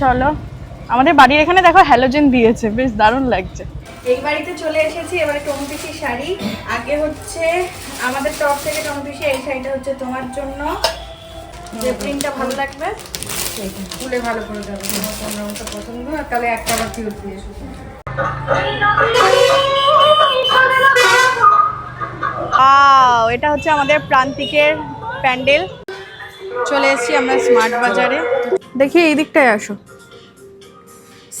চলো। আমাদের বাড়ির এখানে দেখো হ্যালোজেন দিয়েছে বেশ দারুণ লাগছে। এই বাড়িতে চলে এসেছি এবারে টমেপিসি শাড়ি। আগে হচ্ছে আমাদের টপ থেকে টমেপিসি এই শাড়িটা হচ্ছে তোমার জন্য। যে প্রিন্টটা ভালো লাগবে খুলে ভালো করে যাবে তোমার কোন রঙটা পছন্দ হয় তাহলে একটা আবার ফিরত দিয়ে এটা হচ্ছে আমাদের প্রান্তিকের প্যান্ডেল। চলে এসেছি আমরা স্মার্ট বাজারে। দেখি এই দিকটায় আসো।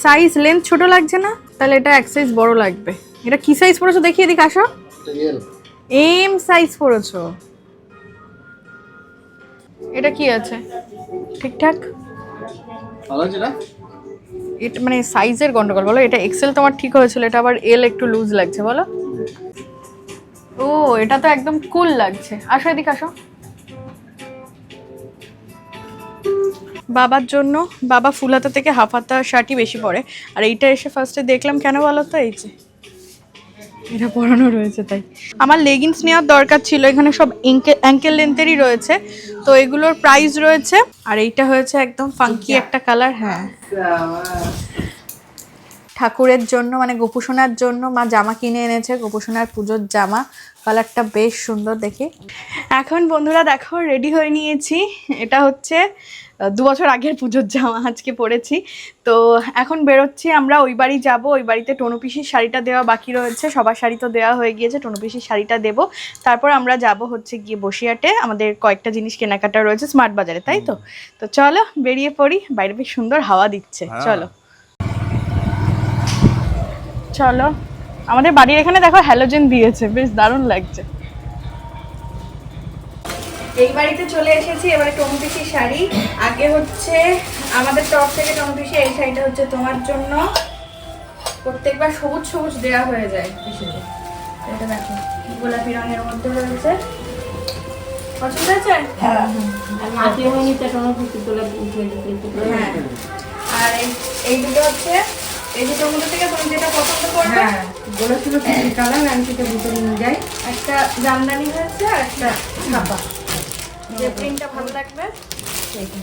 সাইজ লেন্থ ছোট লাগছে না? তাহলে এটা এক সাইজ বড় লাগবে। এটা কি সাইজ পড়েছো? দেখি এদিকে আসো। এম সাইজ পড়েছো। এটা কি আছে? ঠিকঠাক? এটা মানে সাইজের গন্ডগোল বলো। এটা এক্সেল তোমার ঠিক হয়েছিল এটা আবার এল একটু লুজ লাগছে বলো। ও এটা তো একদম কুল লাগছে। আসো এদিকে আসো। বাবার জন্য বাবা ফুল হাতা থেকে হাফ হাতা শার্টই বেশি পরে। আর এইটা এসে ফার্স্টে দেখলাম কেন বলো তো এই যে? এটা পরানো রয়েছে তাই। আমার লেগিংস নেওয়ার দরকার ছিল এখানে সব অ্যাঙ্কেল লেন্থেরই রয়েছে। তো এগুলোর প্রাইস রয়েছে। আর এইটা হয়েছে একদম ফাঙ্কি একটা কালার হ্যাঁ। ঠাকুরের জন্য মানে গোপুসোনার জন্য মা জামা কিনে এনেছে গোপুসোনার পুজোর জামা। কালারটা বেশ সুন্দর দেখি। এখন বন্ধুরা দেখো রেডি হয়ে নিয়েছি। এটা হচ্ছে দু বছর আগের পুজোর জামা আজকে পরেছি। তো এখন বেরোচ্ছি আমরা ওই বাড়ি যাব ওই বাড়িতে টনুপিসির শাড়িটা দেওয়া বাকি রয়েছে সবার শাড়ি তো দেওয়া হয়ে গিয়েছে টনুপিসির শাড়িটা দেবো। তারপর আমরা যাব হচ্ছে গিয়ে বসিয়াটে আমাদের কয়েকটা জিনিস কেনাকাটা রয়েছে স্মার্ট বাজারে তাই তো? তো চলো বেরিয়ে পড়ি বাইরে বেশ সুন্দর হাওয়া দিচ্ছে চলো। চলো আমাদের বাড়ির এখানে দেখো হ্যালোজেন দিয়েছে বেশ দারুণ লাগছে। এই বাড়িতে চলে এসেছি এবারে টমেপিসি শাড়ি। আগে হচ্ছে আমাদের টপ থেকে টমেপিসি এই শাড়িটা হচ্ছে তোমার জন্য। প্রত্যেকবার সবুজ সবুজ দেওয়া হয়ে যায় পিসিতে এটা দেখো গোলাপি রঙের মধ্যে রয়েছে পছন্দ হয়েছে? হ্যাঁ। আর এই এই দুটো হচ্ছে এই দুটোর মধ্যে থেকে তুমি যেটা পছন্দ করবে। হ্যাঁ বলেছিল কালার আমি সেটা নিয়ে যাই। একটা জামদানি হয়েছে আর একটা ছাপা যে প্রিন্টটা ভালো লাগবে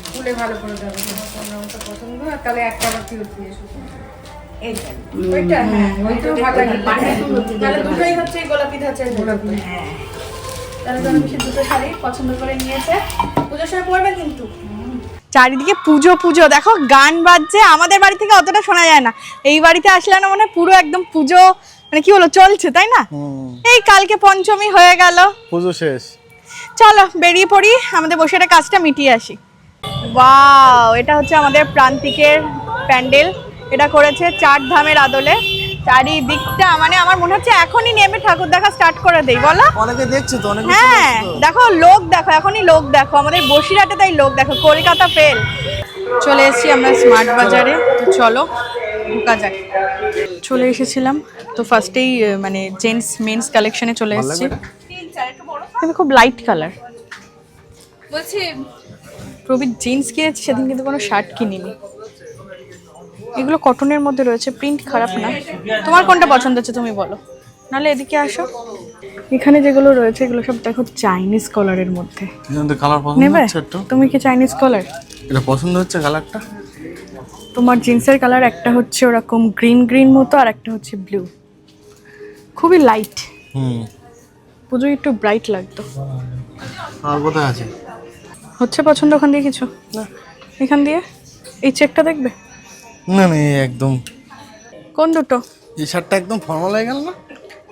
খুলে ভালো করে যাবে রঙটা পছন্দ হয় তাহলে একটা আবার ফিরত দিয়ে ওইটা হ্যাঁ ওইটাও ভালো লাগে। তাহলে দুটোই হচ্ছে গোলাপি ধাঁচের গোলাপি। হ্যাঁ। তাহলে তুমি সে দুটো শাড়ি পছন্দ করে নিয়েছে। পুজোর সময় পরবে কিন্তু। চারিদিকে পুজো পুজো। দেখো গান বাজছে। আমাদের বাড়ি থেকে অতটা শোনা যায় না। এই বাড়িতে আসলে না মানে পুরো একদম পুজো মানে কি বলো চলছে তাই না? এই কালকে পঞ্চমী হয়ে গেল। পুজো শেষ। চলো বেরিয়ে পড়ি আমাদের বসে একটা কাজটা মিটিয়ে আসি। ওয়াও এটা হচ্ছে আমাদের প্রান্তিকের প্যান্ডেল। এটা করেছে চার ধামের আদলে। চারিদিকটা মানে আমার মনে হচ্ছে এখনই নেমে ঠাকুর দেখা স্টার্ট করে দেই বলো? অনেকে দেখছে তো অনেক হ্যাঁ দেখো লোক দেখো এখনই লোক দেখো। আমাদের বসিরহাটে তাই লোক দেখো কলকাতা ফেল চলে এসেছি আমরা স্মার্ট বাজারে তো চলো ঢোকা যাক। চলে এসেছিলাম তো ফার্স্টেই মানে জেন্টস মেন্স কালেকশনে চলে এসেছি। কিন্তু খুব লাইট কালার বলছি প্রবীর জিন্স কিনেছি সেদিন কিন্তু কোনো শার্ট কিনিনি। এগুলো কটনের মধ্যে রয়েছে প্রিন্ট খারাপ না। তোমার কোনটা পছন্দ হচ্ছে তুমি বলো। নাহলে এদিকে আসো। এখানে যেগুলো রয়েছে এগুলো সব দেখো চাইনিজ কলারের মধ্যে। কালার পছন্দ নেবে? হচ্ছে একটু। তুমি কি চাইনিজ কলার এটা পছন্দ হচ্ছে কালারটা তোমার জিন্সের কালার একটা হচ্ছে ওরকম গ্রিন গ্রিন মতো আর একটা হচ্ছে ব্লু খুবই লাইট হুম। পুজোয় একটু ব্রাইট লাগতো। আর কোথায় আছে? হচ্ছে পছন্দ ওখান দিয়ে কিছু? না। এখান দিয়ে? এই চেকটা দেখবে? না না একদম। কোন দুটো? এই শার্টটা একদম ফর্মাল হয়ে গেল না?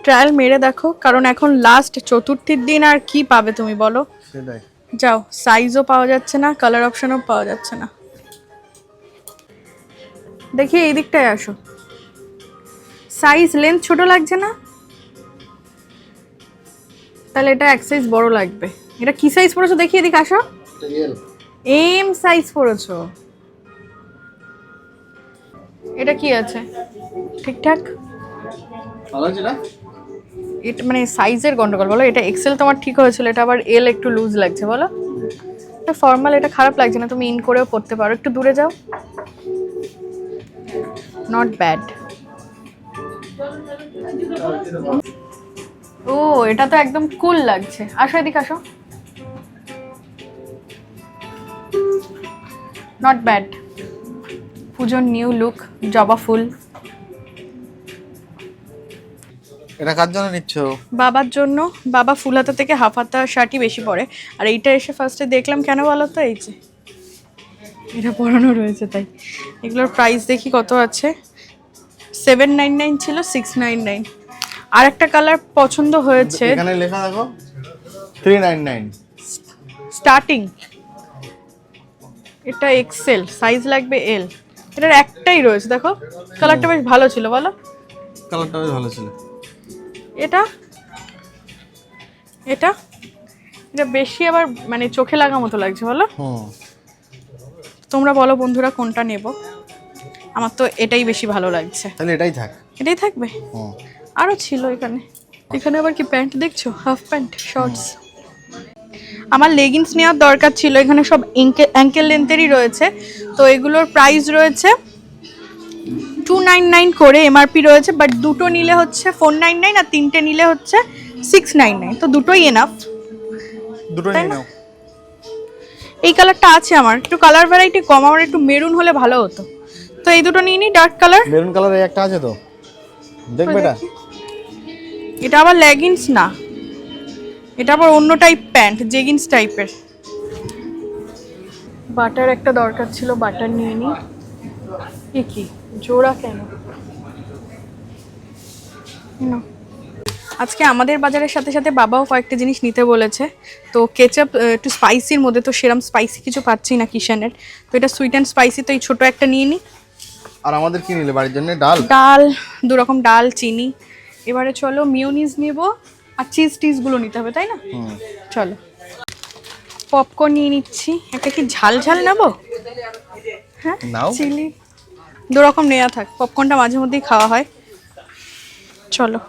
ট্রায়াল মেরে দেখো কারণ এখন লাস্ট চতুর্থীর দিন আর কি পাবে তুমি বলো? সেটাই। যাও সাইজও পাওয়া যাচ্ছে না কালার অপশনও পাওয়া যাচ্ছে না। দেখি এই দিকটায় আসো। সাইজ লেন্থ ছোট লাগছে না? তাহলে এটা এক সাইজ বড় লাগবে। এটা কি সাইজ পড়েছো দেখি এদিকে আসো। এম সাইজ পড়েছো এটা কি আছে? ঠিকঠাক? এটা মানে সাইজের গন্ডগোল বলো। এটা এক্সেল তোমার ঠিক হয়েছিল এটা আবার এল একটু লুজ লাগছে বলো। এটা ফর্মাল এটা খারাপ লাগছে না তুমি ইন করেও পড়তে পারো। একটু দূরে যাও। নট ব্যাড ও এটা তো একদম কুল লাগছে। আসো এদিকে আসো। নট ব্যাড পুজোর নিউ লুক জবা ফুল। এটা কার জন্য নিচ্ছ? বাবার জন্য। বাবা ফুল হাতা থেকে হাফ হাতা শার্টই বেশি পরে। আর এইটা এসে ফার্স্টে দেখলাম কেন বলো তো? এই যে। এটা পরানো রয়েছে তাই। এগুলোর প্রাইস দেখি কত আছে? সেভেন নাইন নাইন ছিল সিক্স নাইন নাইন আর একটা কালার পছন্দ হয়েছে। এখানে লেখা দেখো থ্রি নাইন নাইন স্টার্টিং এটা এক্সেল সাইজ লাগবে এল এটার একটাই রয়েছে দেখো। কালারটা বেশ ভালো ছিল বলো। কালারটা বেশ ভালো ছিল। এটা? এটা? এটা বেশি আবার মানে চোখে লাগা মতো লাগছে বলো। তোমরা বলো বন্ধুরা কোনটা নেব। আমার তো এটাই বেশি ভালো লাগছে। তাহলে এটাই থাক। এটাই থাকবে? আরও ছিল এখানে। এখানে আবার কি প্যান্ট দেখছ? Half pant shorts. আমার লেগিংস নেওয়ার দরকার ছিল। এখানে সব অ্যাঙ্কেল লেন্থেরই রয়েছে। তো এগুলোর প্রাইস রয়েছে টু নাইন নাইন করে এমআরপি রয়েছে বাট দুটো নিলে হচ্ছে ফোর নাইন নাইন আর তিনটে নিলে হচ্ছে সিক্স নাইন নাইন তো দুটোই এনাফ নাও। এই কালারটা আছে আমার। একটু কালার ভ্যারাইটি কম আমার একটু মেরুন হলে ভালো হতো। তো এই দুটো নিয়ে নিই ডার্ক কালার মেরুন কালারের একটা আছে তো। দেখবে এটা? এটা আবার লেগিংস না। এটা আবার অন্য টাইপ প্যান্ট জেগিংস টাইপের বাটার একটা দরকার ছিল বাটার নিয়ে নিই এ কি জোড়া কেন? আজকে আমাদের বাজারের সাথে সাথে বাবাও কয়েকটা জিনিস নিতে বলেছে। তো কেচাপ একটু স্পাইসির মধ্যে তো সেরম স্পাইসি কিছু পাচ্ছি না কিষানের। তো এটা সুইট অ্যান্ড স্পাইসি তো এই ছোটো একটা নিয়ে নিই আর আমাদের কি নিলে বাড়ির জন্য? ডাল? ডাল দু রকম ডাল চিনি। এবারে চলো মিউনিস নেব আর চিজ টিজগুলো নিতে হবে তাই না? চলো। পপকর্ন নিয়ে নিচ্ছি। একটা কি ঝাল ঝাল নেব? হ্যাঁ চিলি। দু রকম নেওয়া থাক পপকর্নটা মাঝে মধ্যেই খাওয়া হয়। চলো।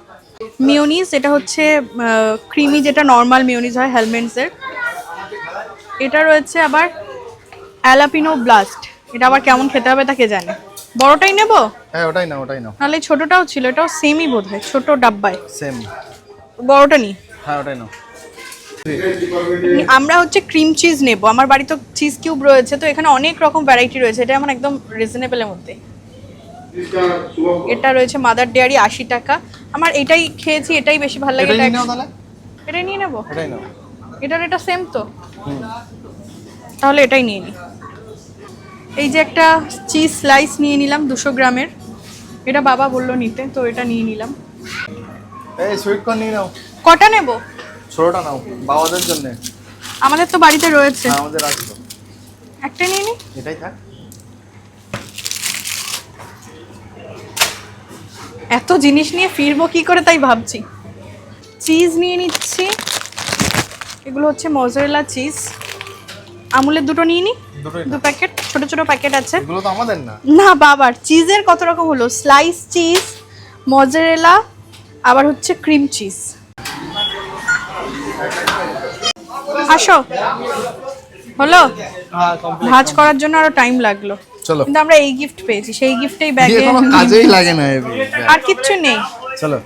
মিউনিস এটা হচ্ছে ক্রিমি যেটা নর্মাল মিউনিস হয় হেলমেন্টসের এটা রয়েছে আবার অ্যালাপিনো ব্লাস্ট এটা আবার কেমন খেতে হবে তা কে জানে? বড়টাই নেব? হ্যাঁ ওটাই নাও ওটাই নাও। নাহলে এই ছোটটাও ছিল এটাও সেমই বোধ হয় ছোট ডাব্বায়। সেম বড়টা নি। হ্যাঁ ওটাই নাও। আমরা হচ্ছে ক্রিম চিজ নেব। আমার বাড়িতে চিজ কিউব রয়েছে তো এখানে অনেক রকম ভ্যারাইটি রয়েছে এটা আমার একদম রিজনেবলের মধ্যে। এটা রয়েছে মাদার ডেয়ারি আশি টাকা। আমার এটাই খেয়েছি এটাই বেশি ভালো লাগে এটা নিয়ে নাও তাহলে। এটাই নিয়ে নেব? এটার এটা সেম তো? তাহলে এটাই নিয়ে নিই এই যে একটা চিজ স্লাইস নিয়ে নিলাম দুশো গ্রামের। এটা বাবা বলল নিতে তো এটা নিয়ে নিলাম। এই সুইট কর্ন নিয়ে নাও। কটা নেব? ছোটটা নাও বাবাদের জন্য। আমাদের তো বাড়িতে রয়েছে। হ্যাঁ আমাদের আছে। একটা নিয়ে নিই এটাই থাক। এত জিনিস নিয়ে ফিরবো কি করে তাই ভাবছি। চিজ নিয়ে নিচ্ছি। এগুলো হচ্ছে মজরেলা চিজ আমুলের দুটো নিয়ে নিই দু প্যাকেট ছোট ছোট প্যাকেট আছে। এগুলো তো আমাদের না। না বাবার চিজের কত রকম হলো? স্লাইস চিজ মজরেলা আবার হচ্ছে ক্রিম চিজ আসো। হলো? হ্যাঁ ভাজ করার জন্য আরও টাইম লাগল। চলো। কিন্তু আমরা এই গিফট পেয়েছি সেই গিফটেই ব্যাগে কাজেই লাগে না আর কিচ্ছু নেই। চলো।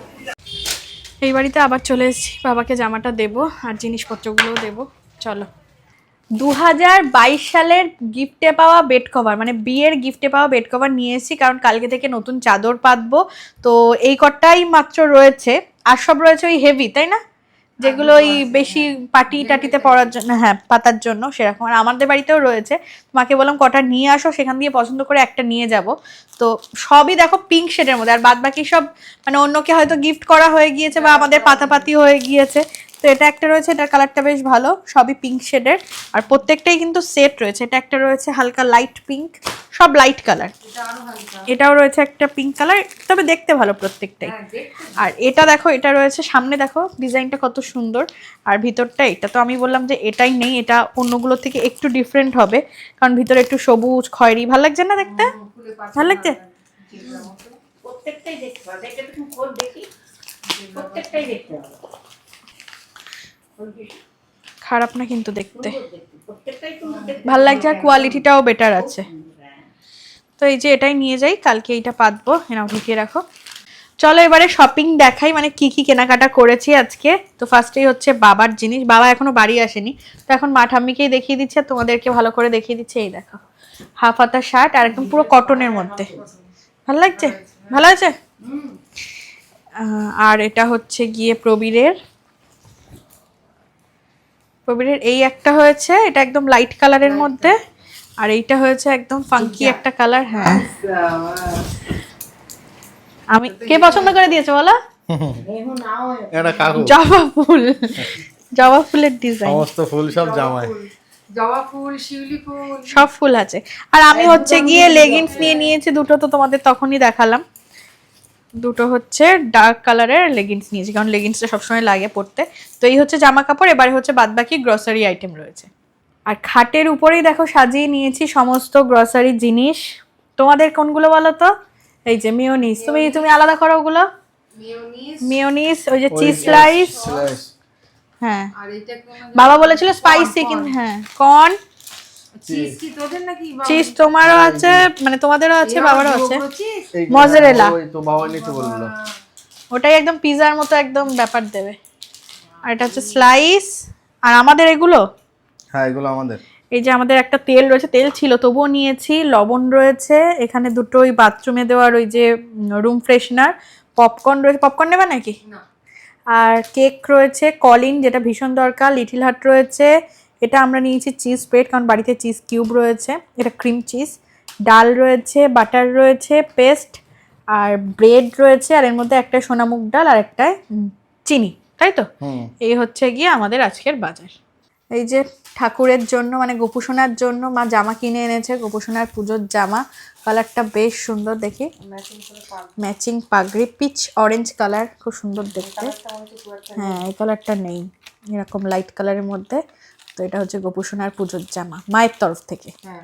এই বাড়িতে আবার চলে এসেছি বাবাকে জামাটা দেব আর জিনিসপত্রগুলোও দেব। চলো। দু হাজার বাইশ সালের গিফটে পাওয়া বেড কভার মানে বিয়ের গিফটে পাওয়া বেড কভার নিয়ে এসেছি কারণ কালকে থেকে নতুন চাদর পাতবো। তো এই কটাই মাত্র রয়েছে আর সব রয়েছে ওই হেভি তাই না? যেগুলো ওই বেশি পাটি টাটিতে পড়ার জন্য হ্যাঁ পাতার জন্য সেরকম আর আমাদের বাড়িতেও রয়েছে। মাকে বললাম কটা নিয়ে আসো সেখান দিয়ে পছন্দ করে একটা নিয়ে যাব। তো সবই দেখো পিঙ্ক শেডের মধ্যে আর বাদ বাকি সব মানে অন্যকে হয়তো গিফট করা হয়ে গিয়েছে বা আমাদের পাতাপাতি হয়ে গিয়েছে। তো এটা একটা রয়েছে এটার কালারটা বেশ ভালো সবই পিঙ্ক শেডের আর প্রত্যেকটাই কিন্তু সেট রয়েছে এটা একটা রয়েছে হালকা লাইট পিঙ্ক সব লাইট কালার এটাও রয়েছে একটা পিঙ্ক কালার তবে দেখতে ভালো প্রত্যেকটাই। আর এটা দেখো এটা রয়েছে সামনে দেখো ডিজাইনটা কত সুন্দর। আর ভিতরটা এটা তো আমি বললাম যে এটাই নেই এটা অন্যগুলো থেকে একটু ডিফারেন্ট হবে কারণ ভিতরে একটু সবুজ খয়েরি ভালো লাগছে না দেখতে? ভালো লাগছে? প্রত্যেকটাই দেখতে দেখি। প্রত্যেকটাই দেখতে হবে খারাপ না কিন্তু দেখতে। ভালো লাগছে আর কোয়ালিটিটাও বেটার আছে। তো এই যে এটাই নিয়ে যাই, কালকে এইটা পাতবো, এনাও ঢুকিয়ে রাখো। চলো এবারে শপিং দেখাই মানে কি কি কেনাকাটা করেছি আজকে। তো ফার্স্টেই হচ্ছে বাবার জিনিস, বাবা এখনও বাড়ি আসেনি। তো এখন মা ঠাম্মিকেই দেখিয়ে দিচ্ছে তোমাদেরকে ভালো করে দেখিয়ে দিচ্ছে, এই দেখো। হাফ হাতা শার্ট আর একদম পুরো কটনের মধ্যে। ভালো লাগছে? ভালো আছে? আর এটা হচ্ছে গিয়ে প্রবীরের প্রবীরের এই একটা হয়েছে এটা একদম লাইট কালারের মধ্যে আর এইটা হয়েছে একদম ফাঙ্কি একটা কালার হ্যাঁ। আমি কে পছন্দ করে দিয়েছে বলো? জবা ফুল। জবা ফুলের ডিজাইন সমস্ত ফুল সব জামায় জবা ফুল শিউলি ফুল। সব ফুল আছে। আর আমি হচ্ছে গিয়ে লেগিংস নিয়ে নিয়েছি দুটো তো তোমাদের তখনই দেখালাম। দুটো হচ্ছে ডার্ক কালারের লেগিংস নিয়েছি কারণ লেগিংসটা সবসময় লাগে পরতে। তো এই হচ্ছে জামা কাপড় এবারে হচ্ছে বাদবাকি গ্রসারি আইটেম রয়েছে। আর খাটের উপরেই দেখো সাজিয়ে নিয়েছি সমস্ত গ্রসারি জিনিস। তোমাদের কোনগুলো বলো তো? এই যে মিওনিস তুমি তুমি আলাদা করো ওগুলো। মিওনিস ওই যে চিজ স্লাইস হ্যাঁ। আর এটা কোনো বাবা বলেছিল স্পাইসি কিন্তু হ্যাঁ কর্ন চিজ কি তোদের নাকি চিজ তোমারও আছে মানে তোমাদেরও আছে বাবারও আছে। মজারেলা তো বাবা নিতে বলল। ওটাই একদম পিজার মতো একদম ব্যাপার দেবে। আর এটা হচ্ছে স্লাইস আর আমাদের এগুলো? হ্যাঁ এগুলো আমাদের। এই যে আমাদের একটা তেল রয়েছে তেল ছিল তবুও নিয়েছি। লবণ রয়েছে এখানে দুটো ওই বাথরুমে দেওয়ার ওই যে রুম ফ্রেশনার পপকর্ন রয়েছে পপকর্ন নেবে নাকি? আর কেক রয়েছে কলিন যেটা ভীষণ দরকার। লিটিল হার্ট রয়েছে এটা আমরা নিয়েছি চিজ স্প্রেড কারণ বাড়িতে চিজ কিউব রয়েছে এটা ক্রিম চিজ ডাল রয়েছে বাটার রয়েছে পেস্ট আর ব্রেড রয়েছে আর এর মধ্যে একটা সোনামুগ ডাল আর একটা চিনি তাই তো? এই হচ্ছে গিয়ে আমাদের আজকের বাজার। এই যে ঠাকুরের জন্য মানে গোপুসোনার জন্য মা জামা কিনে এনেছে গোপুসোনার পুজোর জামা কালারটা বেশ সুন্দর দেখি। ম্যাচিং পাগড়ি পিচ অরেঞ্জ কালার খুব সুন্দর দেখতে। হ্যাঁ এই কালারটা নেই এরকম লাইট কালারের মধ্যে। তো এটা হচ্ছে গোপুসোনার পুজোর জামা মায়ের তরফ থেকে। হ্যাঁ।